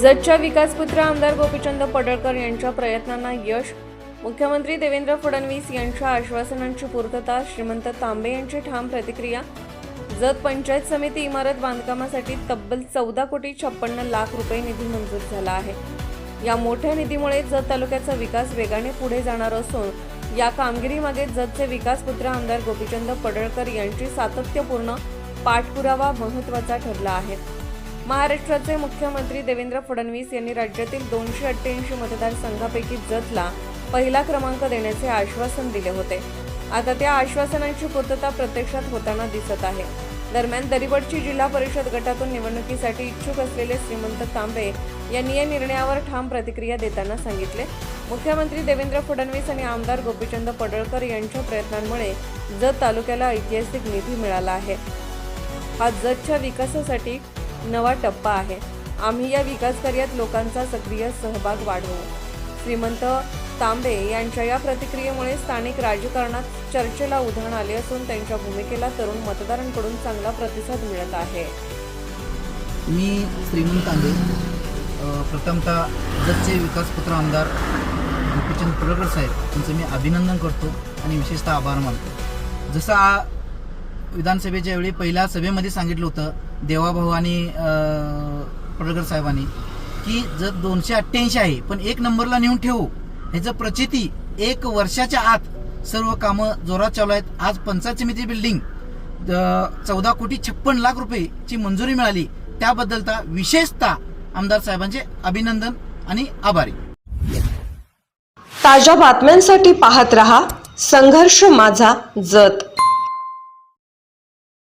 जतच्या विकासपुत्र आमदार गोपीचंद पडळकर यांच्या प्रयत्नांना यश. मुख्यमंत्री देवेंद्र फडणवीस यांच्या आश्वासनांची पूर्तता श्रीमंत तांबे यांची ठाम प्रतिक्रिया जत पंचायत समिती इमारत बांधकामासाठी तब्बल चौदा कोटी छप्पन्न लाख रुपये निधी मंजूर झाला आहे. या मोठ्या निधीमुळे जत तालुक्याचा विकास वेगाने पुढे जाणार असून या कामगिरीमागे जतचे विकासपुत्र आमदार गोपीचंद पडळकर यांची सातत्यपूर्ण पाठपुरावा महत्त्वाचा ठरला आहे. महाराष्ट्राचे मुख्यमंत्री देवेंद्र फडणवीस यांनी राज्यातील दोनशे अठ्ठ्याऐंशी मतदारसंघापैकी जतला पहिला क्रमांक देण्याचे आश्वासन दिले होते. आता त्या आश्वासनांची पूर्तता प्रत्यक्षात होताना दिसत आहे. दरम्यान दरिवडची जिल्हा परिषद गटातून निवडणुकीसाठी इच्छुक असलेले श्रीमंत तांबे यांनी या निर्णयावर ठाम प्रतिक्रिया देताना सांगितले. मुख्यमंत्री देवेंद्र फडणवीस आणि आमदार गोपीचंद पडळकर यांच्या प्रयत्नांमुळे जत तालुक्याला ऐतिहासिक निधी मिळाला आहे. हा जतच्या विकासासाठी नवा टप्पा आहे. आम्ही या विकास कार्यात लोकांचा सक्रिय सहभाग वाढवू. श्रीमंत तांबे यांच्या या प्रतिक्रियेमुळे स्थानिक राजकारणात चर्चेला उधाण आले असून त्यांच्या भूमिकेला तरुण मतदारांकडून चांगला प्रतिसाद मिळत आहे. मी श्रीमंत तांबे. प्रथमतः जतचे विकासपुत्र आमदार गोपीचंद पडळकर साहेब यांचं मी अभिनंदन करतो आणि विशेषतः आभार मानतो. जसं विधानसभेच्या वेळी पहिल्या सभेमध्ये सांगितलं होतं देवाभाऊ आणि पडळकर साहेबांनी की जर दोनशे अठ्ठ्याऐंशी आहे पण एक नंबरला नेऊन ठेवू. ह्याचं प्रचिती एक वर्षाच्या आत सर्व कामं जोरात चालू आहेत. आज पंचायत समिती बिल्डिंग चौदा कोटी छप्पन लाख रुपयेची मंजुरी मिळाली. त्याबद्दलता विशेषतः आमदार साहेबांचे अभिनंदन आणि आभारी. ताज्या बातम्यांसाठी पाहत रहा संघर्ष माझा जत.